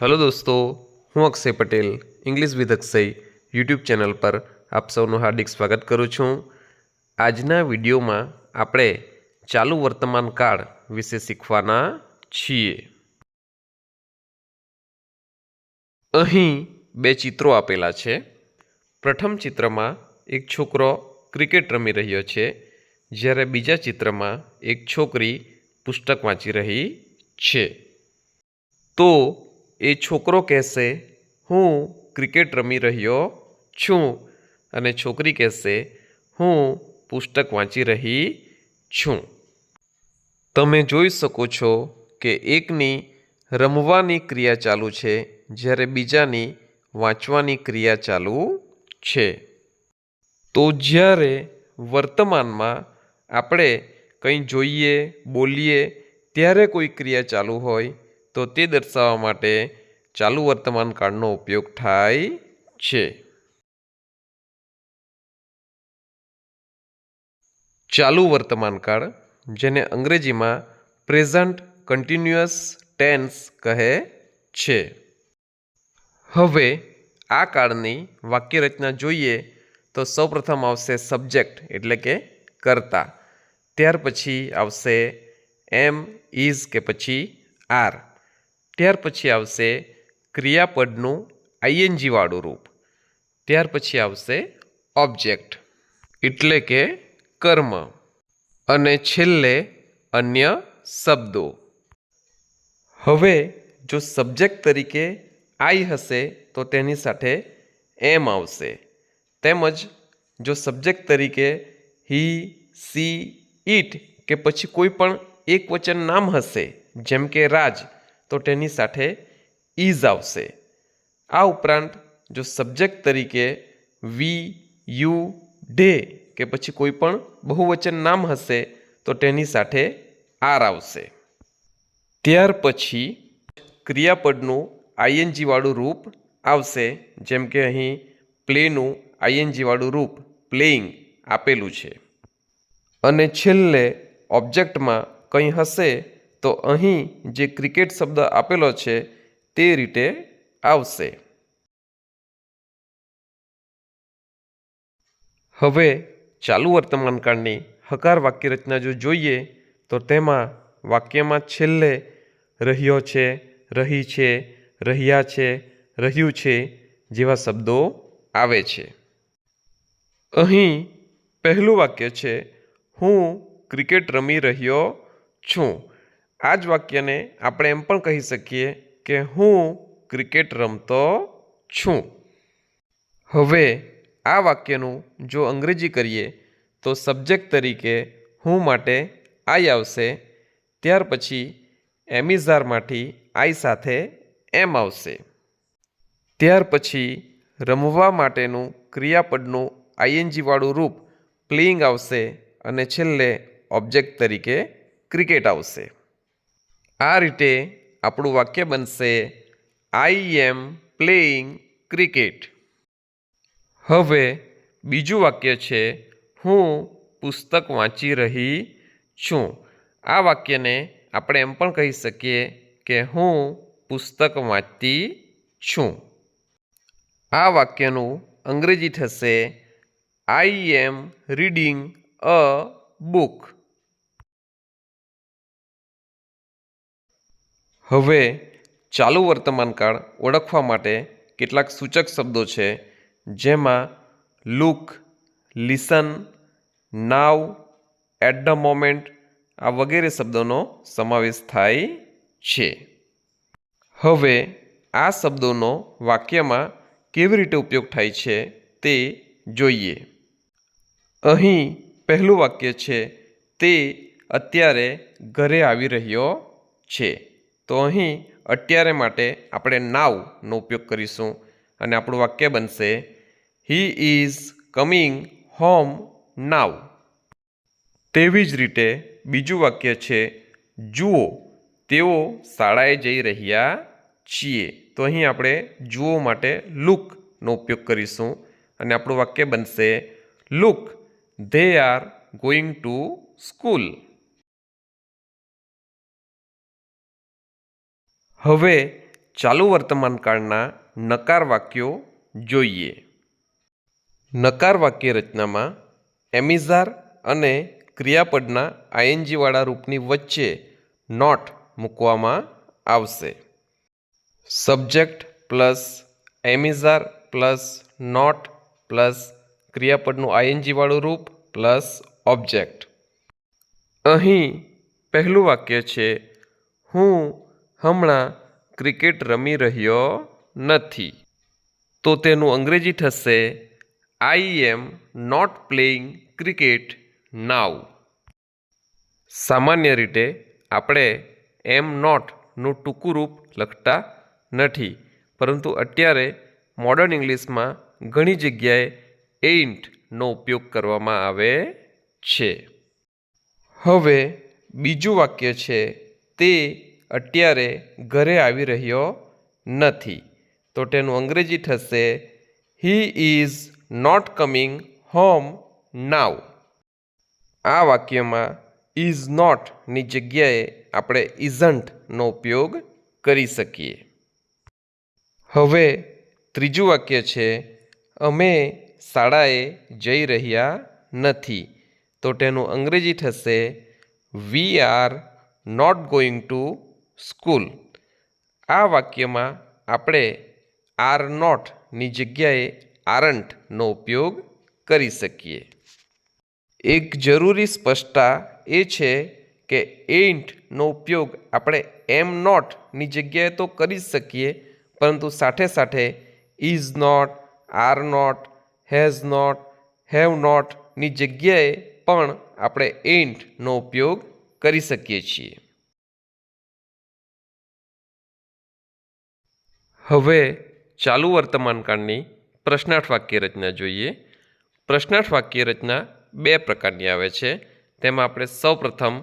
Hello દોસ્તો, હું Akshay Patel English with Akshay YouTube channel પર આપ સૌનું હાર્દિક સ્વાગત કરું છું. આજના વિડીયોમાં આપણે ચાલુ વર્તમાન કાળ વિશે શીખવાના છીએ. અહીં બે ચિત્રો આપેલા છે. પ્રથમ ચિત્રમાં એક છોકરો ક્રિકેટ રમી રહ્યો છે, જ્યારે બીજા ચિત્રમાં એક છોકરી પુસ્તક વાંચી રહી છે. તો એ છોકરો કહેશે, હું ક્રિકેટ રમી રહ્યો છું. અને છોકરી કહેશે, હું પુસ્તક વાંચી રહી છું. તમે જોઈ શકો છો કે એકની રમવાની ક્રિયા ચાલુ છે, જ્યારે બીજાની વાંચવાની ક્રિયા ચાલુ છે. તો જ્યારે વર્તમાનમાં આપણે કંઈ જોઈએ, બોલીએ, ત્યારે કોઈ ક્રિયા ચાલુ હોય તો તે દર્શાવવા માટે ચાલુ વર્તમાન કાળનો ઉપયોગ થાય છે. ચાલુ વર્તમાન કાળ જેને અંગ્રેજીમાં પ્રેઝન્ટ કન્ટિન્યુઅસ ટેન્સ કહે છે. હવે આ કાળની વાક્યરચના જોઈએ તો સૌપ્રથમ આવશે સબ્જેક્ટ એટલે કે કર્તા. ત્યાર પછી આવશે એમ ઇઝ કે પછી આર ત્યાર પછી આવશે ક્રિયાપદનું આઈએનજીવાળું રૂપ. ત્યાર પછી આવશે ઓબ્જેક્ટ એટલે કે કર્મ. અને છેલ્લે અન્ય શબ્દો. હવે જો સબ્જેક્ટ તરીકે આઈ હશે તો તેની સાથે એમ આવશે. તેમજ જો સબ્જેક્ટ તરીકે હી સી ઇટ કે પછી કોઈ પણ એક વચન નામ હશે, જેમ કે રાજ તો તેની સાથે ઇઝ આવશે. આ ઉપરાંત જો સબ્જેક્ટ તરીકે વી, યુ, ડે કે પછી કોઈ પણ બહુવચન નામ હશે, તો તેની સાથે આર આવશે. ત્યાર પછી ક્રિયાપદનું આઈએનજીવાળું રૂપ આવશે, જેમ કે અહીં પ્લેનું આઈએનજીવાળું રૂપ, પ્લેઇંગ, આપેલું છે. અને છેલ્લે ઓબ્જેક્ટમાં કંઈ હશે તો અહીં જે ક્રિકેટ શબ્દ આપેલો છે, તે રીતે આવશે. હવે ચાલુ વર્તમાનકાળની હકાર હકાર વાક્યરચના જો જોઈએ, તો તેમાં વાક્યમાં છેલ્લે રહ્યો છે, રહી છે, રહ્યા છે, રહ્યું છે જેવા શબ્દો આવે છે. અહીં પહેલું વાક્ય છે, હું ક્રિકેટ રમી રહ્યો છું. આ જ વાક્યને આપણે એમ પણ કહી શકીએ કે હું ક્રિકેટ રમતો છું. હવે આ વાક્યનું જો અંગ્રેજી કરીએ તો સબ્જેક્ટ તરીકે હું માટે આઈ આવશે, ત્યાર પછી એમિઝારમાંથી આઈ સાથે એમ આવશે. ત્યાર પછી રમવા માટેનું ક્રિયાપદનું આઈએનજીવાળું રૂપ પ્લેઇંગ આવશે અને છેલ્લે ઓબ્જેક્ટ તરીકે ક્રિકેટ આવશે. આ રીતે આપણું વાક્ય બનશે આઈ એમ પ્લેઇંગ ક્રિકેટ હવે બીજું વાક્ય છે, હું પુસ્તક વાંચી રહી છું. આ વાક્યને આપણે એમ પણ કહી શકીએ કે હું પુસ્તક વાંચતી છું. આ વાક્યનું અંગ્રેજી થશે I am reading a book હવે ચાલુ વર્તમાનકાળ ઓળખવા માટે કેટલાક સૂચક શબ્દો છે, જેમાં look, listen now at the moment આ વગેરે શબ્દોનો સમાવેશ થાય છે. હવે આ શબ્દોનો વાક્યમાં કેવી રીતે ઉપયોગ થાય છે તે જોઈએ. અહીં પહેલું વાક્ય છે, તે અત્યારે ઘરે આવી રહ્યો છે. તો અહીં અત્યારે માટે આપણે નાવનો ઉપયોગ કરીશું અને આપણું વાક્ય બનશે he is coming home now તેવી જ રીતે બીજું વાક્ય છે, જુઓ, તેઓ શાળાએ જઈ રહ્યા છીએ. તો અહીં આપણે જુઓ માટે લુકનો ઉપયોગ કરીશું અને આપણું વાક્ય બનશે look they are going to school હવે ચાલુ વર્તમાનકાળના નકાર વાક્યો જોઈએ. નકાર વાક્ય રચનામાં એમિઝાર અને ક્રિયાપદના આઈએનજીવાળા રૂપની વચ્ચે નોટ મૂકવામાં આવશે. Subject plus am is are plus not plus ક્રિયાપદનું આઈએનજીવાળું રૂપ પ્લસ ઓબ્જેક્ટ. અહીં પહેલું વાક્ય છે, હું હમણાં ક્રિકેટ રમી રહ્યો નથી. તો તેનું અંગ્રેજી થશે I am not playing cricket now સામાન્ય રીતે આપણે એમ નોટનું ટૂંકું રૂપ લખતા નથી, પરંતુ અત્યારે મોડર્ન ઇંગ્લિશમાં ઘણી જગ્યાએ એઇન્ટનો ઉપયોગ કરવામાં આવે છે. હવે બીજું વાક્ય છે, તે અત્યારે ઘરે આવી રહ્યો નથી. તો તેનું અંગ્રેજી થશે he is not coming home now આ વાક્યમાં ઇઝ નોટની જગ્યાએ આપણે ઇઝન્ટનો ઉપયોગ કરી શકીએ. હવે ત્રીજું વાક્ય છે, અમે શાળાએ જઈ રહ્યા નથી. તો તેનું અંગ્રેજી થશે we are not going to school. આ વાક્યમાં આપણે આર નોટની જગ્યાએ આરંટનો ઉપયોગ કરી શકીએ. એક જરૂરી સ્પષ્ટતા એ છે કે એઇન્ટનો ઉપયોગ આપણે એમ નોટની જગ્યાએ તો કરી જ શકીએ, પરંતુ સાથે સાથે is not, are not, has not, have નોટની જગ્યાએ પણ આપણે એઇન્ટનો ઉપયોગ કરી શકીએ છીએ. હવે ચાલુ વર્તમાનકાળની પ્રશ્નાર્થ વાક્ય રચના જોઈએ. પ્રશ્નાર્થ વાક્ય રચના બે પ્રકારની આવે છે. તેમાં આપણે સૌપ્રથમ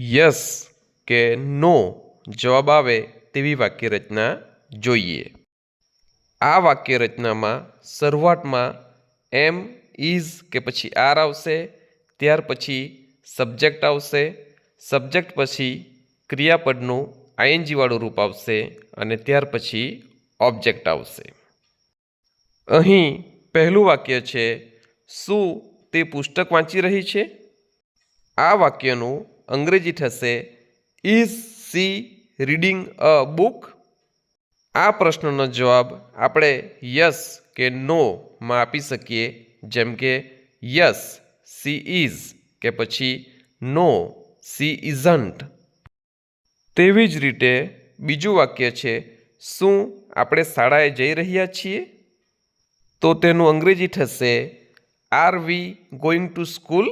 યસ કે નો જવાબ આવે તેવી વાક્ય રચના જોઈએ. આ વાક્ય રચનામાં શરૂઆતમાં એમ ઇઝ કે પછી આર આવશે, ત્યાર પછી સબ્જેક્ટ આવશે, સબ્જેક્ટ પછી ક્રિયાપદનું આઈએનજીવાળું રૂપ આવશે અને ત્યાર પછી ઓબ્જેક્ટ આવશે. અહીં પહેલું વાક્ય છે, શું તે પુસ્તક વાંચી રહી છે? આ વાક્યનું અંગ્રેજી થશે is she reading a book આ પ્રશ્નનો જવાબ આપણે યસ કે નોમાં આપી શકીએ, જેમ કે યસ સી ઇઝ કે પછી નો સી ઇઝન્ટ તેવી જ રીતે બીજું વાક્ય છે, શું આપણે શાળાએ જઈ રહ્યા છીએ, તો તેનું અંગ્રેજી થશે are we going to school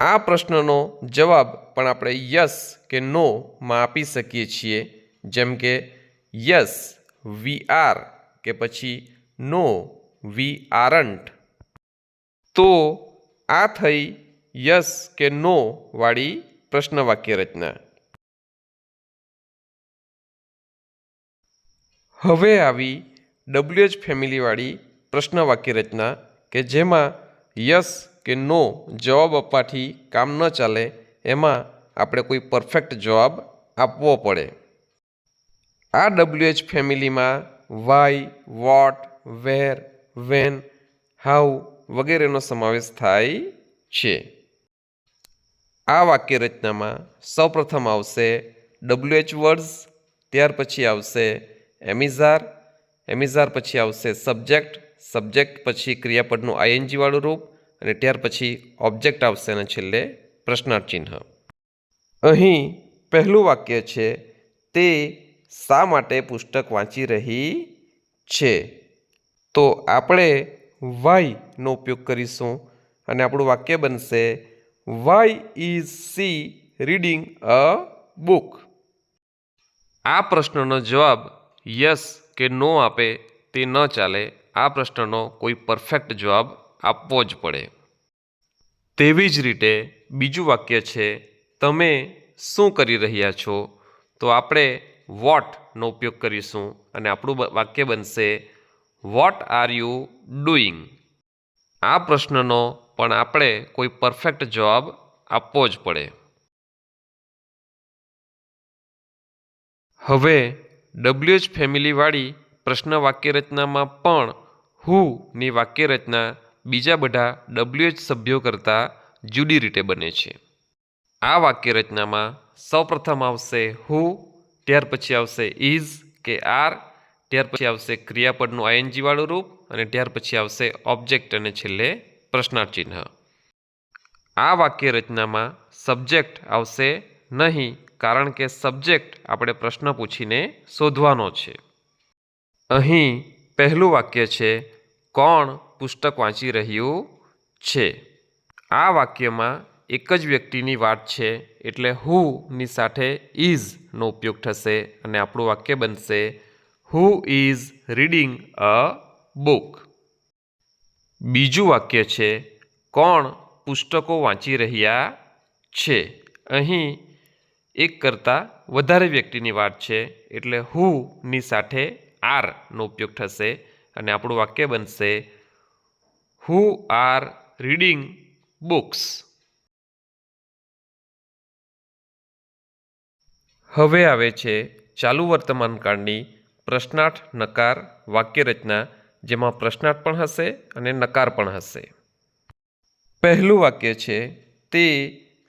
આ પ્રશ્નનો જવાબ પણ આપણે યસ કે નોમાં આપી શકીએ છીએ. જેમ કે યસ વી આર કે પછી નો વી આરન્ટ તો આ થઈ યસ કે નો વાળી પ્રશ્ન વાક્ય રચના હવે આવી ડબલ્યુએચ ફેમિલીવાળી પ્રશ્ન વાક્ય રચના કે જેમાં યસ કે નો જવાબ આપવાથી કામ ન ચાલે, એમાં આપણે કોઈ પરફેક્ટ જવાબ આપવો પડે. આ ડબલ્યુએચ ફેમિલીમાં why, what, where, when, how વગેરેનો સમાવેશ થાય છે. આ વાક્ય રચનામાં સૌપ્રથમ આવશે ડબલ્યુએચ વર્ડ્સ ત્યાર પછી આવશે એમિઝાર એમિઝાર પછી આવશે સબ્જેક્ટ સબ્જેક્ટ પછી ક્રિયાપદનું આઈએનજીવાળું રૂપ અને ત્યાર પછી ઓબ્જેક્ટ આવશે અને છેલ્લે પ્રશ્નાર્થ ચિહ્ન અહીં પહેલું વાક્ય છે, તે શા માટે પુસ્તક વાંચી રહી છે? તો આપણે વાયનો ઉપયોગ કરીશું અને આપણું વાક્ય બનશે, why is she reading a book. આ પ્રશ્નનો જવાબ યસ કે નો આપે તે ન ચાલે, આ પ્રશ્નનો કોઈ પરફેક્ટ જવાબ આપવો જ પડે. તેવી જ રીતે બીજું વાક્ય છે, તમે શું કરી રહ્યા છો? તો આપણે વોટનો ઉપયોગ કરીશું અને આપણું વાક્ય બનશે વોટ આર યુ ડુઈંગ આ પ્રશ્નનો પણ આપણે કોઈ પરફેક્ટ જવાબ આપવો જ પડે. હવે ડબલ્યુએચ ફેમિલીવાળી પ્રશ્ન વાક્યરચનામાં પણ હુની વાક્યરચના બીજા બધા ડબલ્યુએચ સભ્યો કરતાં જુદી રીતે બને છે. આ વાક્યરચનામાં સૌપ્રથમ આવશે હુ, ત્યાર પછી આવશે ઇઝ કે આર, ત્યાર પછી આવશે ક્રિયાપદનું આઈએનજીવાળું રૂપ અને ત્યાર પછી આવશે ઓબ્જેક્ટ અને છેલ્લે પ્રશ્નાર્થ ચિહ્ન આ વાક્યરચનામાં સબ્જેક્ટ આવશે નહીં કારણ કે સબ્જેક્ટ આપણે પ્રશ્ન પૂછીને શોધવાનો છે. અહીં પહેલું વાક્ય છે, કોણ પુસ્તક વાંચી રહ્યું છે? આ વાક્યમાં એક જ વ્યક્તિની વાત છે, એટલે હુની સાથે ઇઝનો ઉપયોગ થશે અને આપણું વાક્ય બનશે who is reading a book બીજું વાક્ય છે, કોણ પુસ્તકો વાંચી રહ્યા છે? અહીં એક કરતાં વધારે વ્યક્તિની વાત છે, એટલે હુની સાથે આરનો ઉપયોગ થશે અને આપણું વાક્ય બનશે, હુ આર રીડિંગ બુક્સ. હવે આવે છે ચાલુ વર્તમાનકાળની પ્રશ્નાર્થ નકાર વાક્યરચના, જેમાં પ્રશ્નાર્થ પણ હશે અને નકાર પણ હશે. પહેલું વાક્ય છે, તે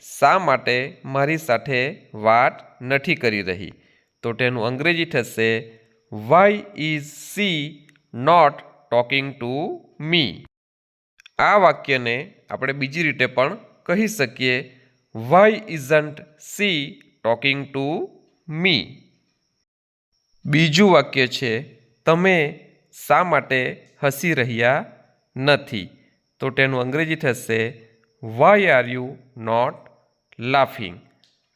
શા માટે મારી સાથે વાત નથી કરી રહી? તો તેનું અંગ્રેજી થશે why is she not talking to me આ વાક્યને આપણે બીજી રીતે પણ કહી શકીએ why isn't she talking to me બીજું વાક્ય છે, તમે શા માટે હસી રહ્યા નથી? તો તેનું અંગ્રેજી થશે why are you not laughing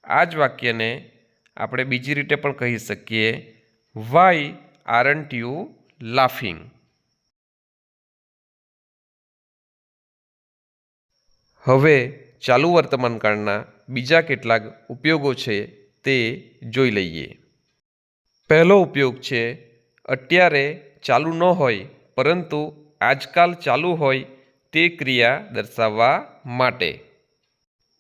આ જ વાક્યને આપણે બીજી રીતે પણ કહી શકીએ. વાય આરન્ટ યુ લાફિંગ હવે ચાલુ વર્તમાનકાળના બીજા કેટલાક ઉપયોગો છે તે જોઈ લઈએ. પહેલો ઉપયોગ છે, અત્યારે ચાલુ ન હોય, પરંતુ આજકાલ ચાલુ હોય તે ક્રિયા દર્શાવવા માટે.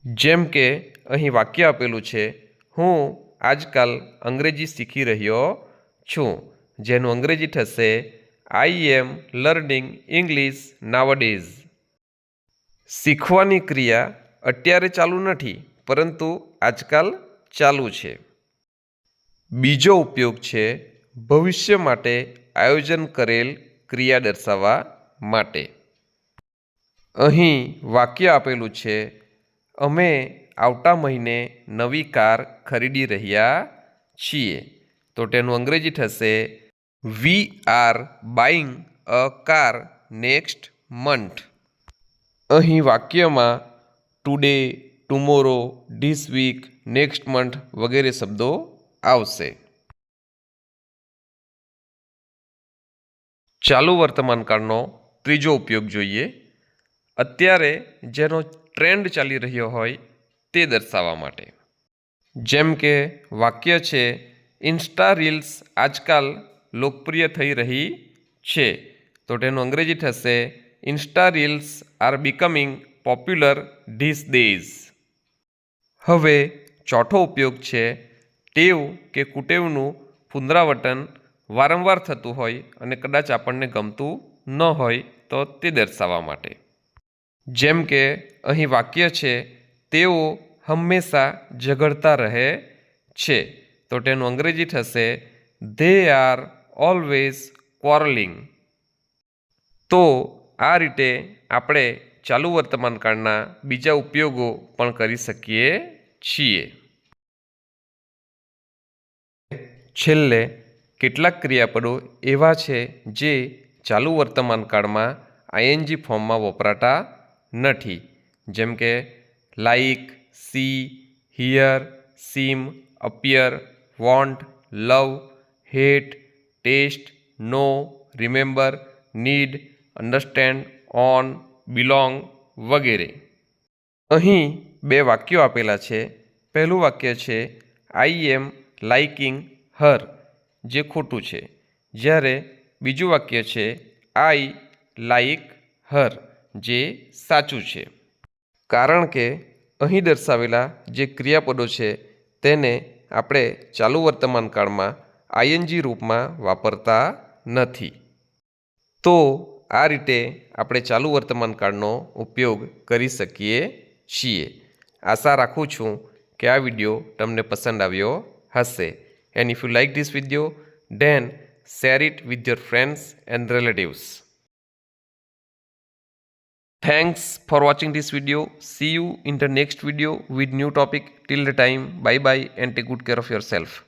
જેમ કે અહીં વાક્ય આપેલું છે, હું આજકાલ અંગ્રેજી શીખી રહ્યો છું, જેનું અંગ્રેજી થશે આઈ એમ લર્નિંગ ઇંગ્લિશ નાવડેઝ શીખવાની ક્રિયા અત્યારે ચાલુ નથી, પરંતુ આજકાલ ચાલુ છે. બીજો ઉપયોગ છે, ભવિષ્ય માટે આયોજન કરેલ ક્રિયા દર્શાવવા માટે. અહીં વાક્ય આપેલું છે અમે આવતા મહિને નવી કાર ખરીદી રહ્યા છીએ. તો તેનું અંગ્રેજી થશે we are buying a car next month અહીં વાક્યમાં today tomorrow this week next month વગેરે શબ્દો આવશે. ચાલુ વર્તમાનકાળનો ત્રીજો ઉપયોગ જોઈએ. અત્યારે, જેનો ટ્રેન્ડ ચાલી રહ્યો હોય તે દર્શાવવા માટે. જેમ કે વાક્ય છે, ઇન્સ્ટા રીલ્સ આજકાલ લોકપ્રિય થઈ રહી છે. તો તેનું અંગ્રેજી થશે, Insta reels are becoming popular this days. હવે ચોથો ઉપયોગ છે, ટેવ કે કુટેવનું પુનરાવર્તન વારંવાર થતું હોય અને કદાચ આપણને ગમતું ન હોય, તો તે દર્શાવવા માટે. જેમ કે અહીં વાક્ય છે, તેઓ હંમેશા ઝઘડતા રહે છે. તો તેનું અંગ્રેજી થશે ધે આર ઓલવેઝ ક્વોરલિંગ તો આ રીતે આપણે ચાલુ વર્તમાનકાળના બીજા ઉપયોગો પણ કરી શકીએ છીએ. છેલ્લે કેટલાક ક્રિયાપદો એવા છે, જે ચાલુ વર્તમાનકાળમાં આઈએનજી ફોર્મમાં વપરાતા નથી. જેમ કે like see hear seem appear want love hate taste know remember need understand own belong વગેરે. અહીં બે વાક્યો આપેલા છે. પહેલું વાક્ય છે આઈ એમ લાઇકિંગ હર જે ખોટું છે. જ્યારે બીજું વાક્ય છે આઈ લાઇક હર જે સાચું છે. કારણ કે અહીં દર્શાવેલા જે ક્રિયાપદો છે તેને આપણે ચાલુ વર્તમાન કાળમાં આઈએનજી રૂપમાં વાપરતા નથી. તો આ રીતે આપણે ચાલુ વર્તમાન કાળનો ઉપયોગ કરી શકીએ છીએ. આશા રાખું છું કે આ વીડિયો તમને પસંદ આવ્યો હશે. And if you like this video then share it with your friends and relatives Thanks for watching this video. See you in the next video with new topic. Till the time, bye bye and take good care of yourself.